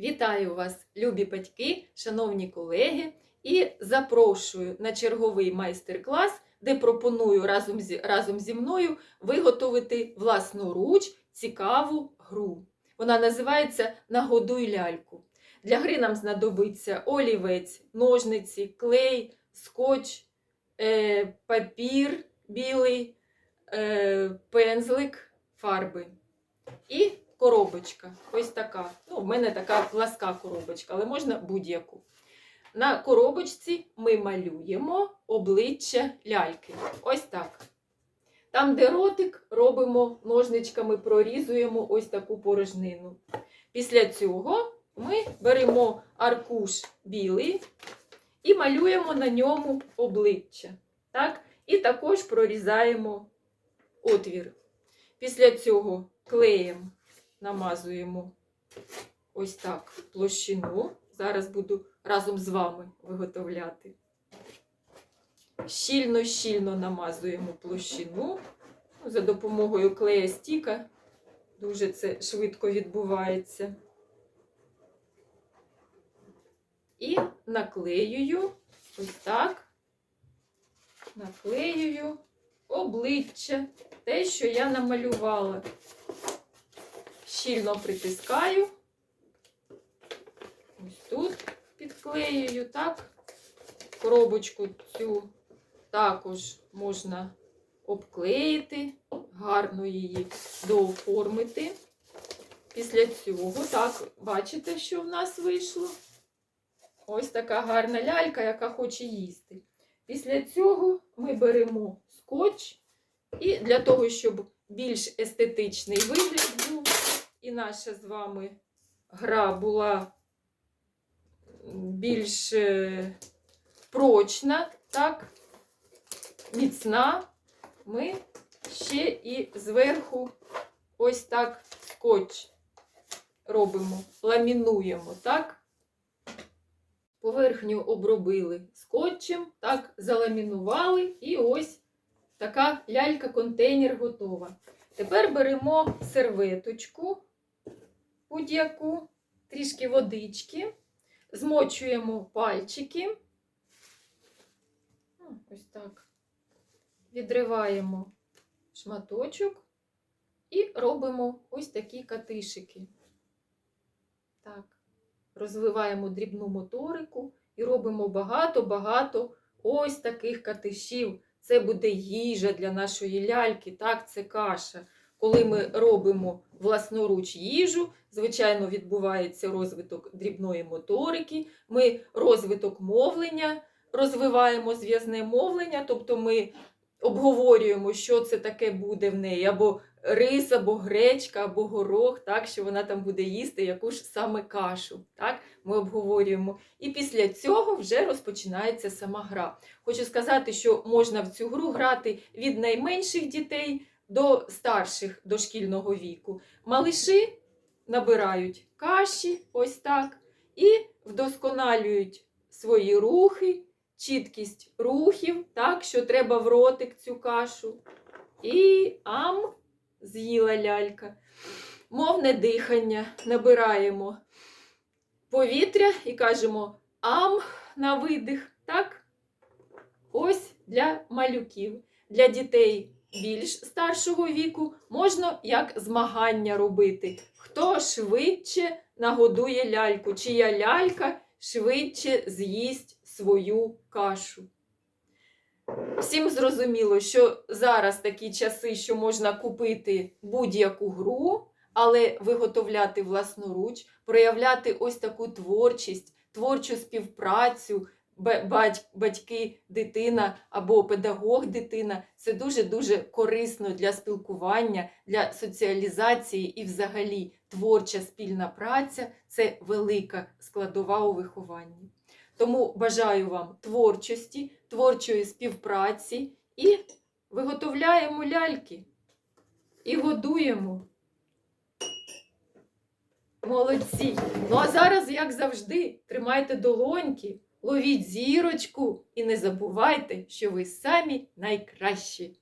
Вітаю вас, любі батьки, шановні колеги, і запрошую на черговий майстер-клас, де пропоную разом зі, разом зі мною виготовити власноруч цікаву гру. Вона називається Нагодуй ляльку. Для гри нам знадобиться олівець, ножниці, клей, скотч, е, папір білий, е, пензлик, фарби. І коробочка. Ось така. Ну, в мене така пласка коробочка, але можна будь-яку. На коробочці ми малюємо обличчя ляльки. Ось так. Там, де ротик, робимо ножничками, прорізуємо ось таку порожнину. Після цього ми беремо аркуш білий і малюємо на ньому обличчя. Так? І також прорізаємо отвір. Після цього клеєм намазуємо ось так площину. Зараз буду разом з вами виготовляти. Щільно-щільно намазуємо площину. Ну, За допомогою клея стіка дуже це швидко відбувається. І наклеюю ось так. Наклеюю обличчя, те, що я намалювала. Щільно притискаю. Ось тут підклеюю, так. Коробочку цю також можна обклеїти, гарно її дооформити. Після цього, так, бачите, що в нас вийшло? Ось така гарна лялька, яка хоче їсти. Після цього ми беремо скотч, і для того, щоб більш естетичний вигляд був, і наша з вами гра була більш е, прочна, так, міцна, ми ще і зверху ось так скотч робимо, ламінуємо, так? Поверхню обробили скотчем, так, заламінували, і ось така лялька-контейнер готова. Тепер беремо серветочку будь-яку, трішки водички, змочуємо пальчики. Ну, Ось так. Відриваємо шматочок і робимо ось такі катишики. Так. Розвиваємо дрібну моторику і робимо багато-багато ось таких катишів. Це буде їжа для нашої ляльки, так, це каша. Коли ми робимо власноруч їжу, звичайно, відбувається розвиток дрібної моторики, ми розвиток мовлення розвиваємо зв'язне мовлення, тобто ми обговорюємо, що це таке буде в неї, або рис, або гречка, або горох, так, що вона там буде їсти, яку ж саме кашу. Так, Ми обговорюємо. І після цього вже розпочинається сама гра. Хочу сказати, що можна в цю гру грати від найменших дітей до старших дошкільного віку. Малиші набирають каші, ось так, і вдосконалюють свої рухи, чіткість рухів, так, що треба в ротик цю кашу. І ам, з'їла лялька. Мовне дихання набираємо повітря і кажемо ам на видих. Так? Ось для малюків. Для дітей більш старшого віку можна як змагання робити. Хто швидше нагодує ляльку, чия лялька швидше з'їсть свою кашу. Всім зрозуміло, що зараз такі часи, що можна купити будь-яку гру, але виготовляти власноруч, проявляти ось таку творчість, творчу співпрацю, батьки, дитина або педагог дитина це дуже-дуже корисно для спілкування, для соціалізації і взагалі творча спільна праця це велика складова у вихованні. Тому бажаю вам творчості, творчої співпраці і виготовляємо ляльки і годуємо. Молодці! Ну а зараз, як завжди, тримайте долоньки, ловіть зірочку і не забувайте, що ви самі найкращі.